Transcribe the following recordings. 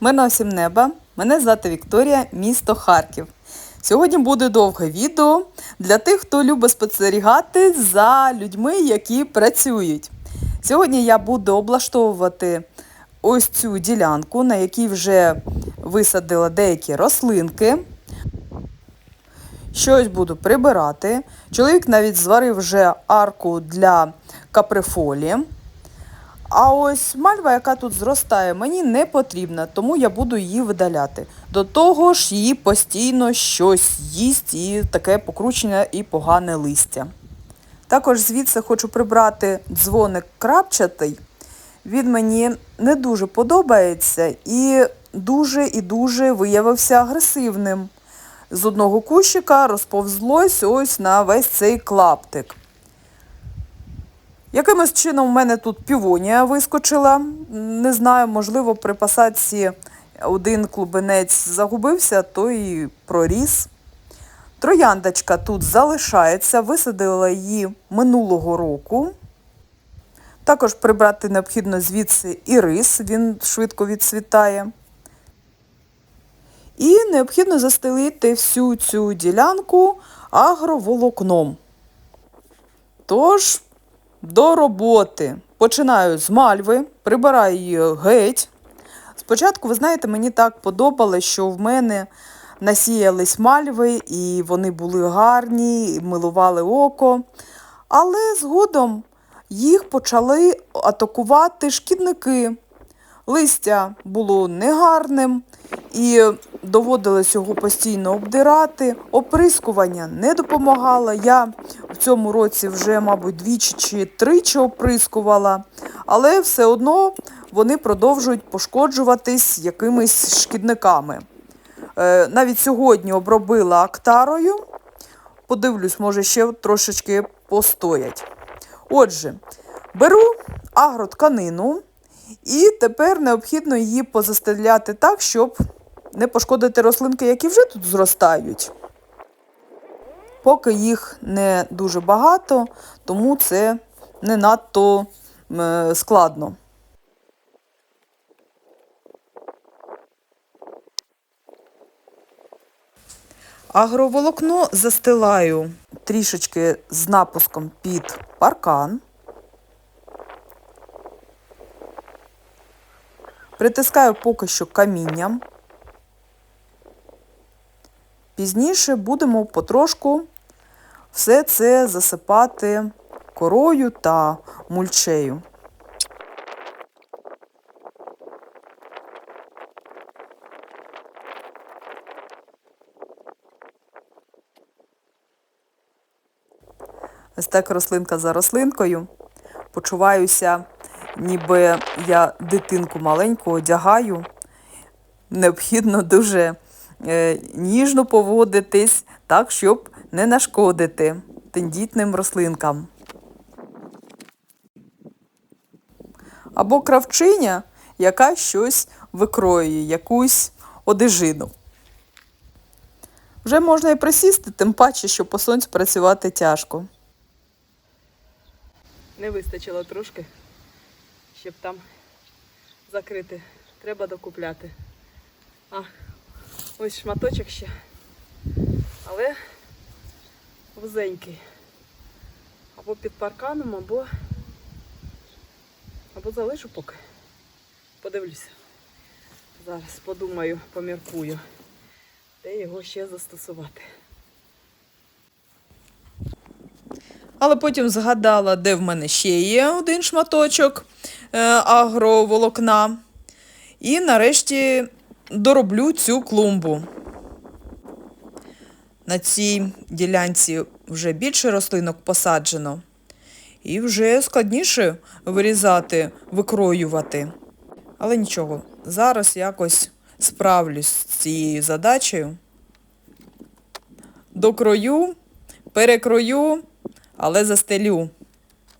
Мирного всім неба! Мене звати Вікторія, місто Харків. Сьогодні буде довге відео для тих, хто любить спостерігати за людьми, які працюють. Сьогодні я буду облаштовувати ось цю ділянку, на якій вже висадила деякі рослинки. Щось буду прибирати. Чоловік навіть зварив вже арку для каприфолі. А ось мальва, яка тут зростає, мені не потрібна, тому я буду її видаляти. До того ж, її постійно щось їсть і таке покручене і погане листя. Також звідси хочу прибрати дзвоник крапчатий. Він мені не дуже подобається і дуже і дуже виявився агресивним. З одного кущика розповзлось ось на весь цей клаптик. Якимось чином в мене тут півонія вискочила. Не знаю, можливо, при посадці один клубенець загубився, то і проріс. Трояндочка тут залишається, висадила її минулого року. Також прибрати необхідно звідси і рис, він швидко відцвітає. І необхідно застелити всю цю ділянку агроволокном. Тож, до роботи. Починаю з мальви, прибираю її геть. Спочатку, ви знаєте, мені так подобалось, що в мене насіялись мальви, і вони були гарні, милували око. Але згодом їх почали атакувати шкідники. Листя було негарним і доводилось його постійно обдирати. Оприскування не допомагало. Я в цьому році вже, мабуть, двічі чи тричі оприскувала, але все одно вони продовжують пошкоджуватись якимись шкідниками. Е, Навіть сьогодні обробила актарою. Подивлюсь, може, ще трошечки постоять. Отже, беру агротканину. І тепер необхідно її позастеляти так, щоб не пошкодити рослинки, які вже тут зростають. Поки їх не дуже багато, тому це не надто складно. Агроволокно застилаю трішечки з напуском під паркан. Притискаю поки що камінням. Пізніше будемо потрошку все це засипати корою та мульчею. Ось так рослинка за рослинкою. Почуваюся ніби я дитинку маленьку одягаю. Необхідно дуже ніжно поводитись, так, щоб не нашкодити тендітним рослинкам. Або кравчиня, яка щось викроює, якусь одежину. Вже можна і присісти, тим паче, що по сонцю працювати тяжко. Не вистачило трошки, щоб там закрити. Треба докупляти. А, ось шматочок ще. Але вузенький. Або під парканом, або, або залишу поки. Подивлюся. Зараз подумаю, поміркую, де його ще застосувати. Але потім згадала, де в мене ще є один шматочок е, агроволокна. І нарешті дороблю цю клумбу. На цій ділянці вже більше рослинок посаджено. І вже складніше вирізати, викроювати. Але нічого, зараз якось справлюсь з цією задачею. Докрою, перекрою, але застелю.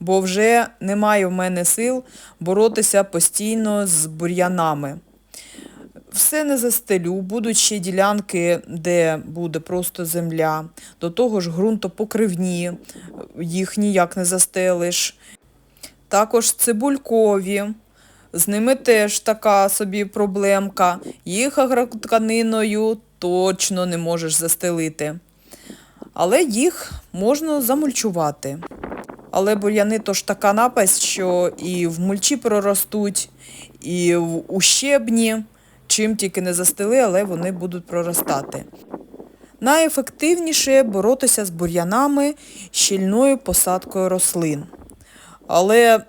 Бо вже немає в мене сил боротися постійно з бур'янами. Все не застелю, будуть ще ділянки, де буде просто земля. До того ж ґрунтопокривні, їх ніяк не застелиш. Також цибулькові. З ними теж така собі проблемка. Їх агротканиною точно не можеш застелити. Але їх можна замульчувати. Але бур'яни то ж така напасть, що і в мульчі проростуть, і в ущебні, чим тільки не застели, але вони будуть проростати. Найефективніше боротися з бур'янами щільною посадкою рослин. Але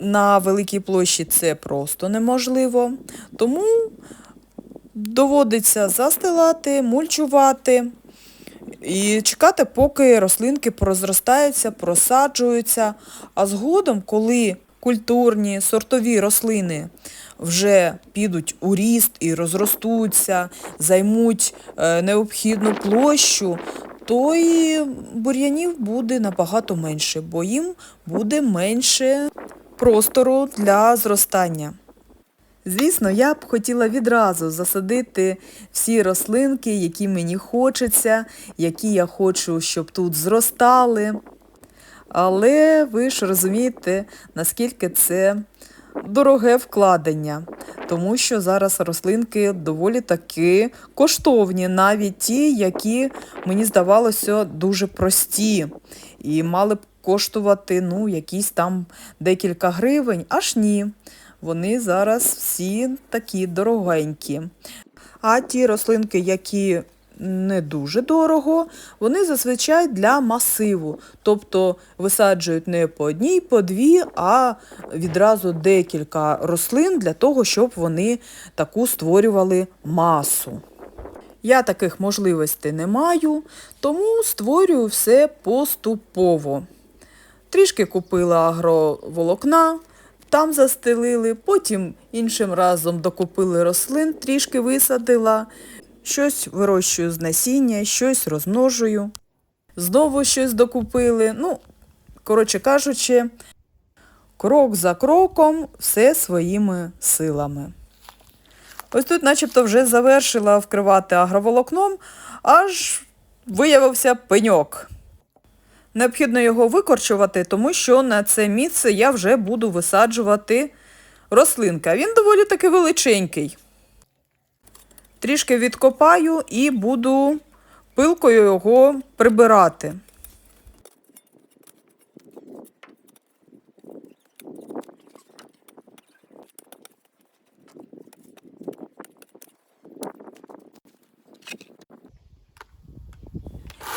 на великій площі це просто неможливо. Тому доводиться застилати, мульчувати і чекати, поки рослинки прозростаються, просаджуються. А згодом, коли культурні сортові рослини вже підуть у ріст і розростуться, займуть е, необхідну площу, то і бур'янів буде набагато менше, бо їм буде менше простору для зростання. Звісно, я б хотіла відразу засадити всі рослинки, які мені хочеться, які я хочу, щоб тут зростали. Але ви ж розумієте, наскільки це дороге вкладення, тому що зараз рослинки доволі таки коштовні, навіть ті, які мені здавалося дуже прості і мали б коштувати ну, якісь там декілька гривень, аж ні. Вони зараз всі такі дорогенькі. А ті рослинки, які не дуже дорого, вони зазвичай для масиву. Тобто висаджують не по одній, по дві, а відразу декілька рослин для того, щоб вони таку створювали масу. Я таких можливостей не маю, тому створюю все поступово. Трішки купила агроволокна, там застелили, потім іншим разом докупили рослин, трішки висадила, щось вирощую з насіння, щось розмножую. Знову щось докупили. Ну, коротше кажучи, крок за кроком, все своїми силами. Ось тут начебто вже завершила вкривати агроволокном, аж виявився пеньок. Необхідно його викорчувати, тому що на це місце я вже буду висаджувати рослинки. А Він доволі таки величенький. Трішки відкопаю і буду пилкою його прибирати.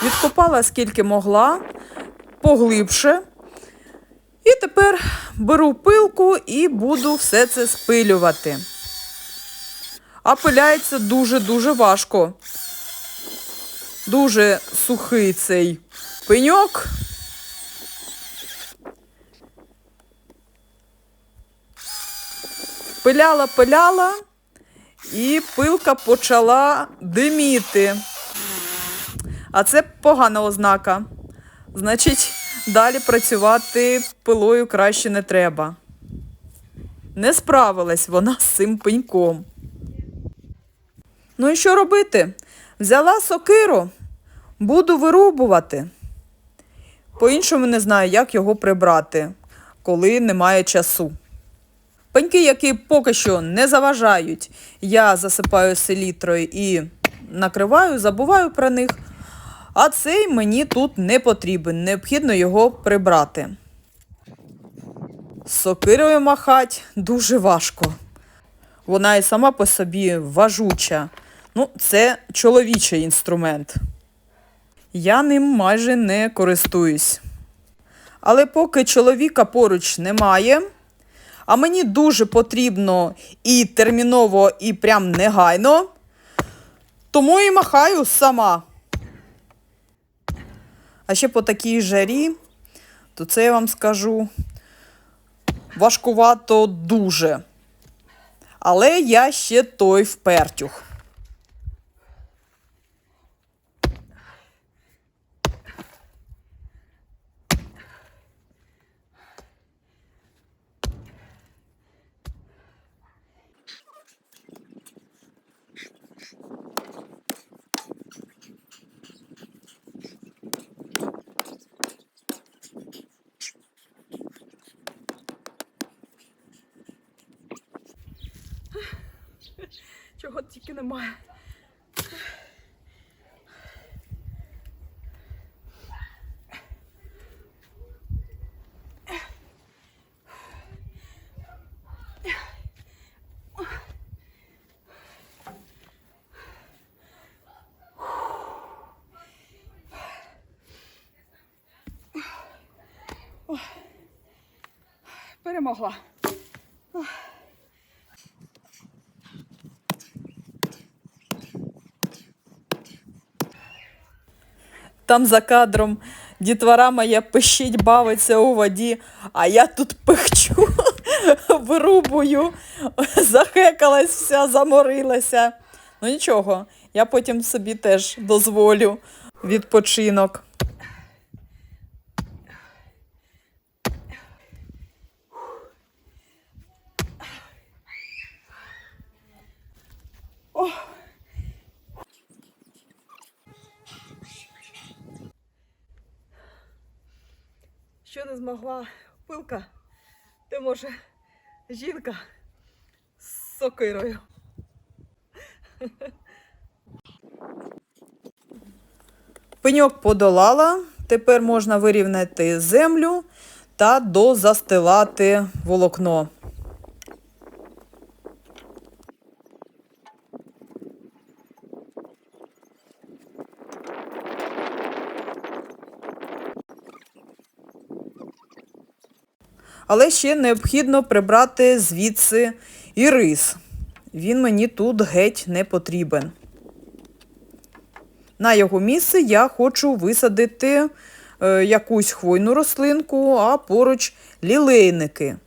Відкопала скільки могла, поглибше. І тепер беру пилку і буду все це спилювати. А пиляється дуже-дуже важко. Дуже сухий цей пеньок. Пиляла, пиляла, і пилка почала диміти. А це погана ознака. Значить, далі працювати пилою краще не треба. Не справилась вона з цим пеньком. Ну і що робити? Взяла сокиру, буду вирубувати. По-іншому не знаю, як його прибрати, коли немає часу. Пеньки, які поки що не заважають, я засипаю селітрою і накриваю, забуваю про них. А цей мені тут не потрібен, необхідно його прибрати. Сокирою махать дуже важко. Вона і сама по собі важуча. Ну, це чоловічий інструмент. Я ним майже не користуюсь. Але поки чоловіка поруч немає, а мені дуже потрібно і терміново, і прям негайно, тому і махаю сама. А ще по такій жарі, то це я вам скажу важкувато дуже. Але я ще той впертюх. Тільки немає. Перемогла. Там за кадром дітвора моя пищить, бавиться у воді, а я тут пихчу, вирубую, захекалась вся, заморилася. Ну нічого, я потім собі теж дозволю відпочинок. Що не змогла пилка, ти може жінка з сокирою. Пеньок подолала, тепер можна вирівняти землю та дозастилати волокно. Але ще необхідно прибрати звідси і рис. Він мені тут геть не потрібен. На його місце я хочу висадити е, якусь хвойну рослинку, а поруч лілейники.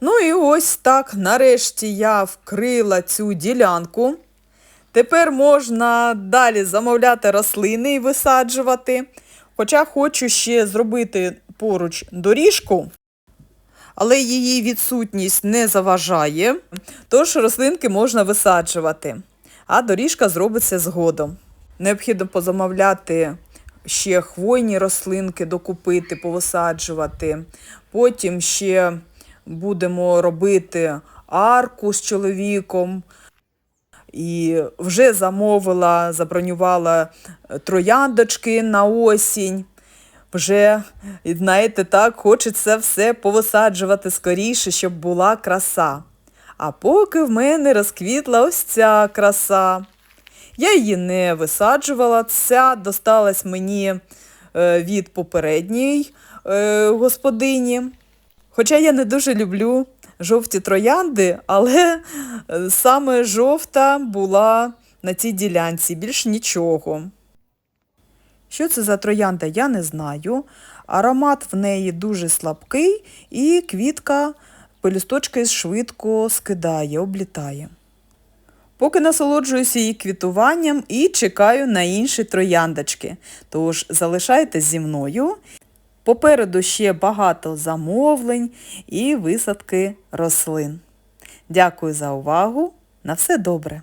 Ну і ось так, нарешті я вкрила цю ділянку. Тепер можна далі замовляти рослини і висаджувати. Хоча хочу ще зробити поруч доріжку, але її відсутність не заважає, тож рослинки можна висаджувати, а доріжка зробиться згодом. Необхідно позамовляти ще хвойні рослинки, докупити, повисаджувати. Потім ще будемо робити арку з чоловіком. І вже замовила, забронювала трояндочки на осінь. Вже, знаєте, так, хочеться все повисаджувати скоріше, щоб була краса. А поки в мене розквітла ось ця краса. Я її не висаджувала, ця досталась мені е, від попередньої е, господині. Хоча я не дуже люблю жовті троянди, але е, саме жовта була на цій ділянці, більш нічого. Що це за троянда, я не знаю. Аромат в неї дуже слабкий і квітка пелюсточки швидко скидає, облітає. Поки насолоджуюся її квітуванням і чекаю на інші трояндочки. Тож залишайтесь зі мною. Попереду ще багато замовлень і висадки рослин. Дякую за увагу. На все добре!